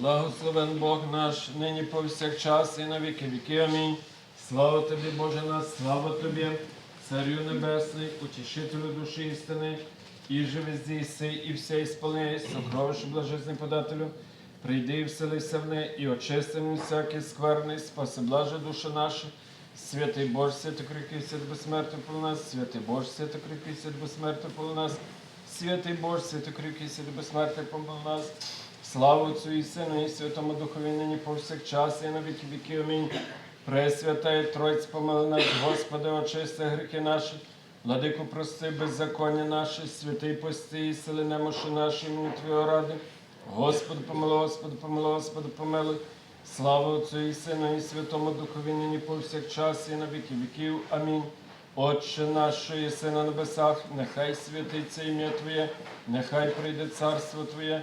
Благословен Бог наш, нині повсякчас і на віки віки. Амінь. Слава тобі, Боже наш, слава тобі, Царю Небесний, утішителю душі істини, і живи здійси, і все ісполняй, сокровище блажесний подателю. Прийди і вселися в неї, і очисти мені всякий скверний, спаси блаже душа наша. Святий Боже, святий крикий, свят безсмертний полу нас, святий Боже, святий крикий, свят безсмертний полу нас, святий Боже, святий крикий, свят безсмертний полу нас. Слава Отцю і Сину, і Святому Духові, нині повсякчас, і на віки віки. Амінь. Пресвята і Тройць помили нас, Господи, очисти гріхи наші, владику прости, беззаконня наші, святий пости і сили немощі наші, імені Твого ради. Господи, помилуй, Господи, помилуй, Господи, помилуй. Слава Отцю і Сину, і Святому Духові, нині повсякчас, і на віки віків. Амінь. Отче наш, єси на небесах, нехай святиться ім'я Твоє, нехай прийде царство Твоє,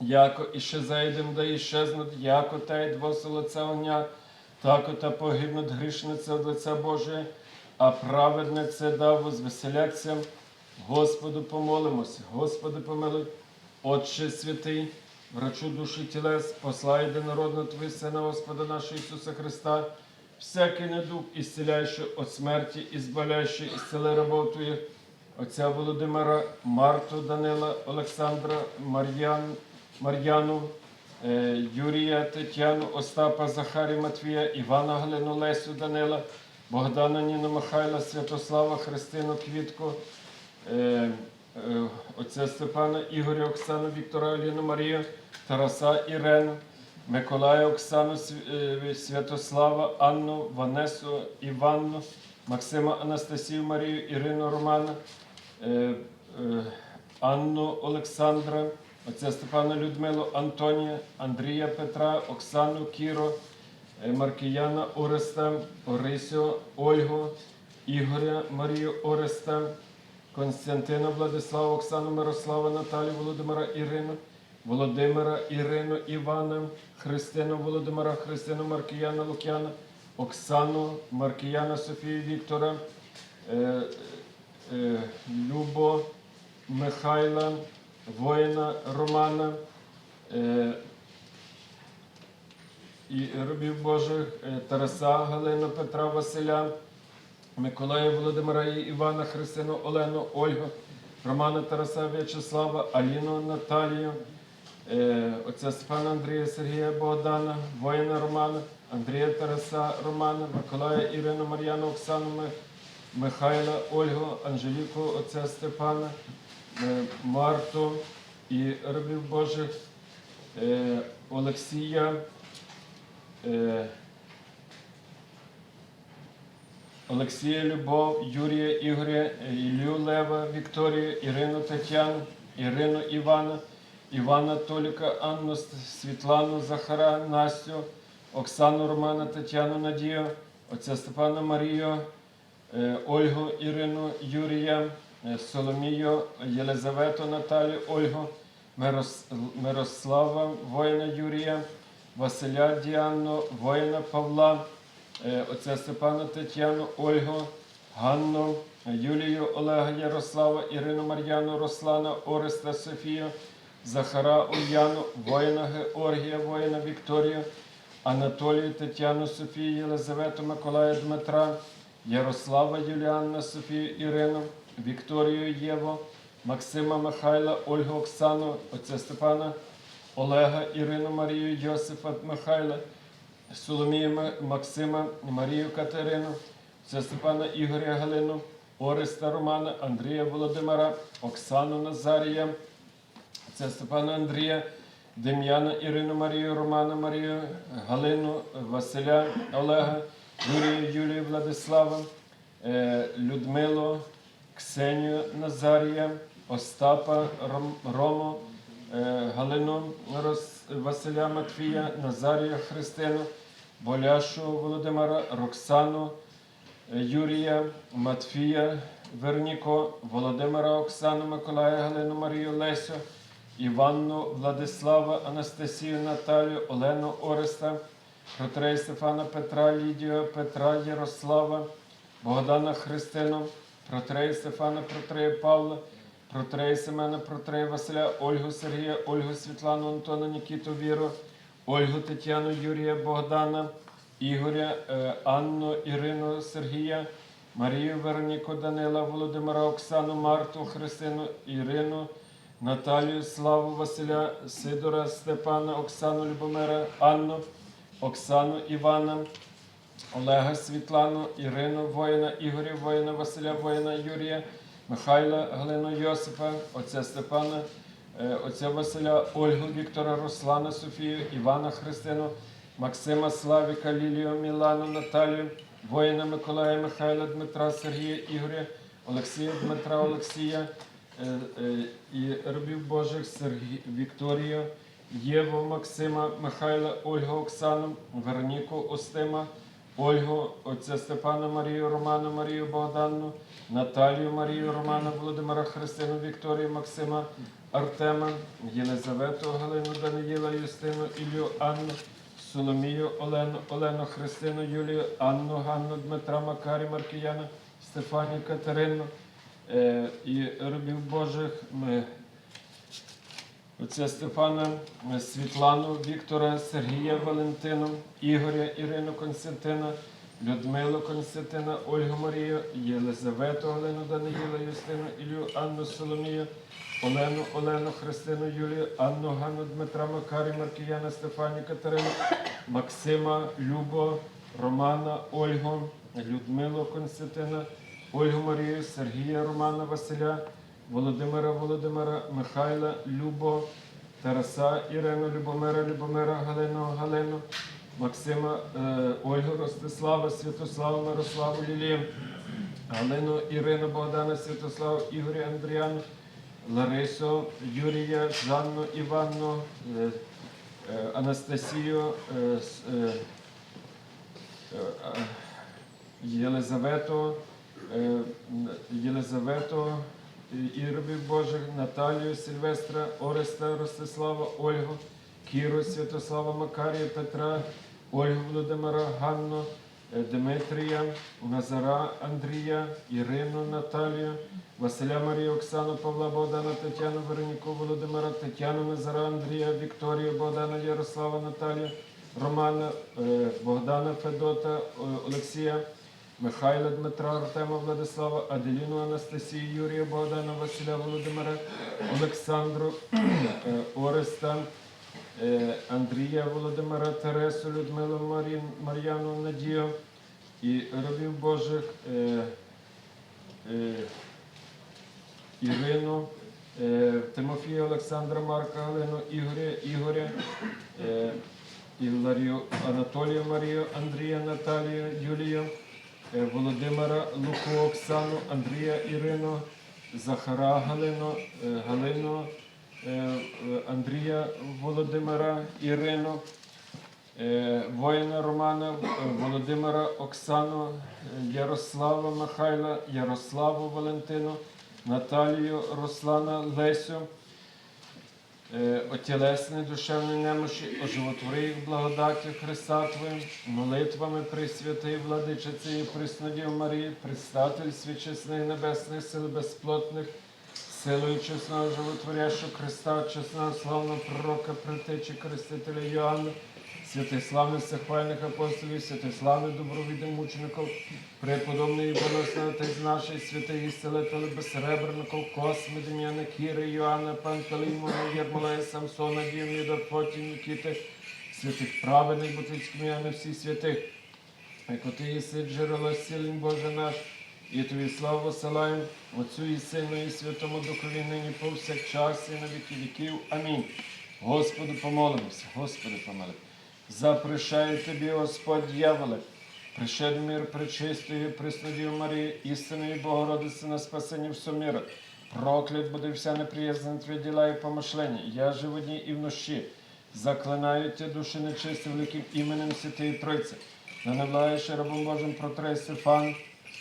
яко іще зайдем, да іщезнуть, яко та й двоси лиця огня, тако та погибнуть грішниці од лиця Божие, а праведнице да возвеселяться. Господу помолимося, Господи помилуй, Отче святий, врачу душі тілес, послай єдинородно Твій Сина Господа нашого Ісуса Христа, всякий недуг, ісціляючи від смерті, і збавляючи, ісцели рабов Твоїх, отця Володимира, Марту, Данила, Олександра, Мар'ян, Мар'яну, е, Юрія, Тетяну, Остапа, Захарі, Матвія, Івана, Галину, Лесю, Данила, Богдана, Ніну, Михайла, Святослава, Христину, Квітку, е, е, отця Степана, Ігоря, Оксану, Віктора, Аліну, Марію, Тараса, Ірену, Миколая, Оксану, Святослава, Анну, Ванесу, Іванну, Максима, Анастасію, Марію, Ірину, Романа, Анну, Олександра, отця Степана, Людмилу, Антонія, Андрія, Петра, Оксану, Кіро, е, Маркіяна, Ореста, Орисю, Ольгу, Ігоря, Марію, Ореста, Константина, Владислава, Оксану, Мирослава, Наталію, Володимира, Ірину, Володимира, Ірину, Івана, Христину, Володимира, Христину, Маркіяна, Лук'яна, Оксану, Маркіяна, Софію, Віктора, е, е, Любо, Михайла, воїна Романа, е, і робів Божих, е, Тараса, Галину, Петра, Василя, Миколая, Володимира і Івана, Христину, Олену, Ольгу, Романа Тараса, В'ячеслава, Аліну, Наталію, е, отця Степана Андрія, Сергія Богдана, воїна Романа, Андрія Тараса, Романа, Миколая, Ірину, Мар'яну, Оксану, Михайла, Ольгу, Анжеліку, отця Степана, Марту і рабів Божих, е, Олексія. е, Олексія Любов, Юрія Ігоря, Ілью Лева, Вікторію, Ірину Тетяну, Ірину Івана, Івана Толіка, Анну Світлану, Захара, Настю, Оксану Романа, Тетяну Надію, отця Степана Марію, е, Ольгу Ірину Юрія, е, Соломію, Єлизавету Наталію, Ольгу, Мирослава, воїна Юрія, Василя Діану, воїна Павла, е, отця Степана Тетяну, Ольгу, Ганну, Юлію, Олега, Ярослава, Ірину Мар'яну, Руслана, Ореста, Софію, Захара, Ульяну, воїна Георгія, воїна Вікторію, Анатолію, Тетяну, Софію, Єлизавету, Миколая, Дмитра, Ярослава, Юліанна, Софію, Ірину, Вікторію, Єву, Максима, Михайла, Ольгу, Оксану, отця Степана, Олега, Ірину, Марію, Йосифа, Михайла, Соломію Максима, Марію Катерину, це Степана Ігоря Галину, Ореста Романа, Андрія Володимира, Оксану Назарія, це Степана Андрія, Дем'яна Ірину Марію, Романа Марію, Галину, Василя Олега, Юрію Юлію Владислава, е, Людмилу, Ксенію Назарія, Остапа Рому, е, Галину Василя Матвія, Назарія Христину, Боляшу Володимира, Роксану, е, Юрія, Матфія, Верніко, Володимира Оксану, Миколая, Галину Марію Лесю, Іванну, Владислава, Анастасію, Наталію, Олену Ореста, Протрея Стефана Петра, Лідію, Петра, Ярослава, Богдана Христину, Протрея Стефана, Протрея Павла, Протрея Семена, Протрея Василя, Ольгу Сергія, Ольгу Світлану, Антона, Нікіту Віру, Ольгу Тетяну, Юрія Богдана, Ігоря, е, Анну, Ірину, Сергія, Марію Вероніку, Данила, Володимира, Оксану, Марту, Христину, Ірину, Наталію, Славу, Василя, Сидора, Степана, Оксану, Любомира, Анну, Оксану, Івана, Олега Світлану, Ірину воїна, Ігоря воїна, Василя воїна, Юрія, Михайла, Галину Йосипа, отця Степана, е, отця Василя, Ольгу, Віктора, Руслана, Софію, Івана Христину, Максима, Славіка, Лілію, Мілану, Наталію, воїна Миколая, Михайла, Дмитра, Сергія, Ігоря, Олексія, Дмитра, Олексія е, е, і рабів Божих Сергій, Вікторію, Єву, Максима, Михайла, Ольгу, Оксану, Вероніку, Остима, Ольгу, отця Степана Марію, Романа Марію Богданну, Наталію Марію, Романа Володимира Христину, Вікторію, Максима, Артема, Єлизавету, Галину, Даниїла, Юстину, Ілью, Анну, Соломію, Олену, Олену, Христину, Юлію, Анну, Ганну, Дмитра, Макарі, Маркіяна, Стефанію, Катерину е, і рабів Божих. Ми Отця Стефана, Світлану, Віктора, Сергія Валентину, Ігоря, Ірину Константина, Людмилу Константина, Ольгу Марію, Єлизавету, Олену Даниїла, Юстину, Ілю, Анну Соломію, Олену, Олену, Христину, Юлію, Анну, Ганну, Дмитра, Макарі, Маркіяна, Стефані, Катерину, Максима, Любо, Романа, Ольгу, Людмилу Константина, Ольгу Марію, Сергія, Романа, Василя, Володимира Володимира, Михайла, Любо, Тараса, Ірину, Любомира, Любомира, Галину, Галину, Максима, е, Ольгу, Ростислава, Святославу, Мирославу, Лілію, Галину, Ірину, Богдана, Святославу, Ігоря, Андріану, Ларису, Юрія, Жанну, Іванну, е, е, Анастасію, е, е, е, е, Єлизавету, е, Єлизавету і- і Божих, Наталію, Сильвестра, Ореста, Ростислава, Ольгу, Кіру, Святослава, Макарія, Петра, Ольгу Володимира, Ганну, е, Дмитрія, Назара, Андрія, Ірину, Наталію, Василя Марію, Оксану, Павла, Богдана, Тетяну, Вероніку, Володимира, Тетяну, Назара, Андрія, Вікторію, Богдана, Ярослава, Наталію, Романа, е, Богдана, Федота, Олексія, Михайла Дмитра, Артема Владислава, Аделіну Анастасію, Юрія Богдана, Василя Володимира, Олександру, е, Ореста, е, Андрія Володимира, Тересу, Людмилу Мар'яну Надію і рабів Божих е, Ірину, Тимофія Олександра Марка, Галину, Ігоря, Ігоря, Іларію, Анатолію Марію, Андрія Наталію, Юлію, Володимира Луку, Оксану, Андрія Ірину, Захара Галину, е, Галину, е, е, Андрія Володимира Ірину, е, воїна Романа, е, Володимира Оксану, е, Ярослава Михайла, Ярославу Валентину, Наталію Руслана Лесю, е, отілесні душевні немощі, оживотвори їх благодаттю Христа Твоїм, молитвами Пресвятої Владичиці і приснодів Марії, предстатель свічесних небесних сил безплотних, силою чесного животворящого Христа, чесного славного пророка, притечі Крестителя Йоанна, святих славних всехвальних апостолів, святих славних добровідних мучеників, боносний отець нашої святих і селителів безсеребренників, Косми, Дем'яна, Кіри, Йоанна, Пантелеймона, Єрмолая, Самсона, Дівніда, Потім, Нікіти, святих праведних, бутицьких ім'яни всіх святих, яко ти єси джерело сілень Боже наш, і тобі славу посилаємо Отцю і Сину, і Святому Духові нині повсякчас, і на віки віків. Амінь. Господу помолимося, Господи помилуй. Запрещаю тобі, Господь дьяволе, пришед мир пречистої, приснодів Марії, істинної Богородиці на спасення всього мира. Проклят буде вся неприязна твої діла і помишлення. Я же в дні і вночі. Заклинаю ті душі нечисті великим іменем Святої Тройці. Да рабом Божим протрей Стефан,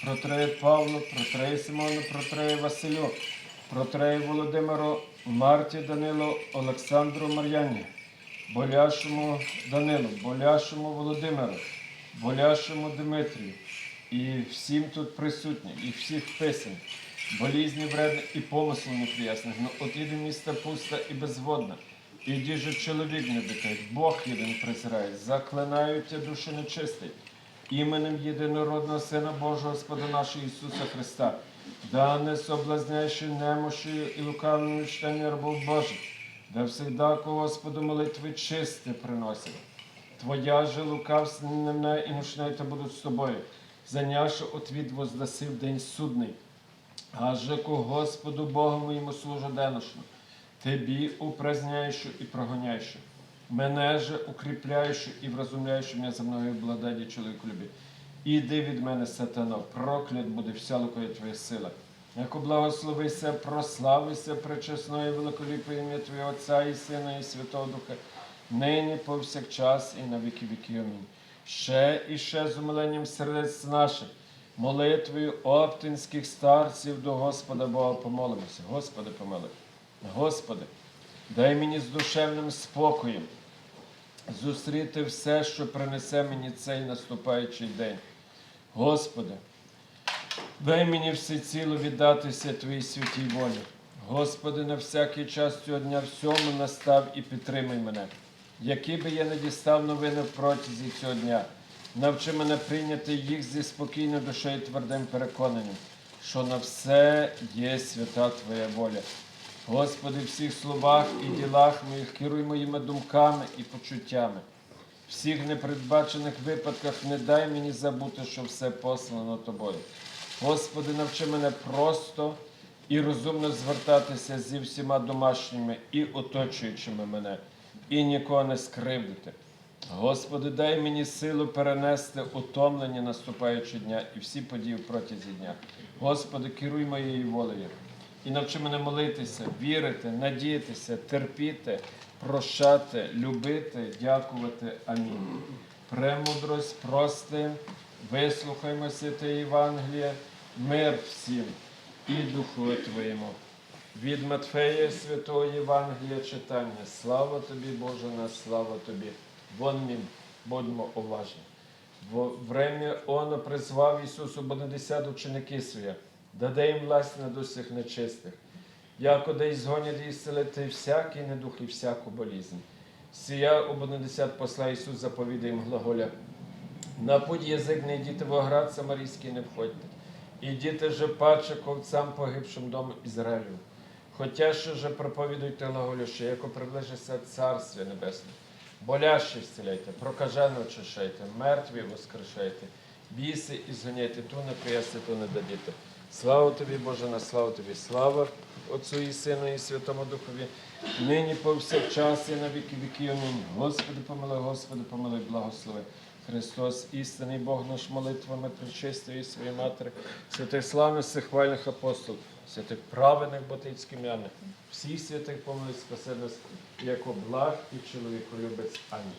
протрей Павло, протрей Симону, протрей Василю, протрей Володимиру, Марті Данилу, Олександру Мар'яні, боляшому Данилу, боляшому Володимиру, боляшому Дмитрію. І всім тут присутнім, і всіх писань, болізні вредні і помислу неприясних, но от іде місто пуста і безводна, і діже чоловік не дитить, Бог єдин презирає, заклинають ті душі нечистий, іменем єдинородного Сина Божого Господа нашого Ісуса Христа, да не соблазняючи немощою і лукавним читання рабов Божих, да всегда Господу молитви чисте приносять. Твоя же лукавство мене і мушне будуть з тобою. Заняше отвід воздаси в день судний. Аже ко Господу Богу моєму служу деношно. Тебі упраздняючи і прогоняючи. Мене же укріпляючи і вразумляючи мене за мною благодаті чоловіку любі. Іди від мене, сатано, проклят буде вся лукою твоя сила. Яко благословися, прославися пречесною великоліпою ім'я Твого Отця і Сина, і Святого Духа, нині повсякчас і на віки віки. Амінь. Ще і ще з умиленням сердець наших, молитвою оптинських старців до Господа Бога помолимося. Господи, помилуй. Господи, дай мені з душевним спокоєм зустріти все, що принесе мені цей наступаючий день. Господи, дай мені всеціло віддатися Твоїй святій волі. Господи, на всякий час цього дня всьому настав і підтримай мене. Які би я не дістав новини в протязі цього дня, навчи мене прийняти їх зі спокійною душею і твердим переконанням, що на все є свята Твоя воля. Господи, всіх словах і ділах моїх керуй моїми думками і почуттями. Всіх непередбачених випадках не дай мені забути, що все послано тобою. Господи, навчи мене просто і розумно звертатися зі всіма домашніми і оточуючими мене, і нікого не скривдити. Господи, дай мені силу перенести утомлення наступаючого дня і всі події в протязі дня. Господи, керуй моєю волею і навчи мене молитися, вірити, надіятися, терпіти, прощати, любити, дякувати. Амінь. Премудрость, прости, вислухаймо святе Євангеліє, мир всім і Духу Твоєму. Від Матфея Святого Євангелія читання. Слава тобі, Боже наш, слава тобі. Вон мін, будьмо уважні. Во время оно призвав Ісусу Бонадесят ученики своє, даде їм власть над усіх нечистих, яко да ізгонять і зцелити всякий недух і всяку болізнь. Сія у Бонадесят посла Ісус заповідає їм глаголя, на путь язик не йдіте в оград Самарійський не входьте. Ідіте же паче ковцам погибшим дому Ізраїлю. Хотя що же проповідуйте глаголю, що яко приближиться Царствие Небесне. Болящі зціляйте, прокажено очищайте, мертві воскрешайте, біси і зганяйте, ту не приясти, ту не дадіте. Слава тобі, Боже, на славу тобі, слава Отцу і Сину, і Святому Духові, нині повсякчас і на віки віки. Амінь. Господи, помилуй, Господи, помилуй, благослови. Христос, істинний Бог наш молитвами причистої своєї матері, святих славних всехвальних апостолів, святих праведних ботицьких м'яних, всіх святих помилуй спаси нас, як благ і чоловіколюбець. Амінь.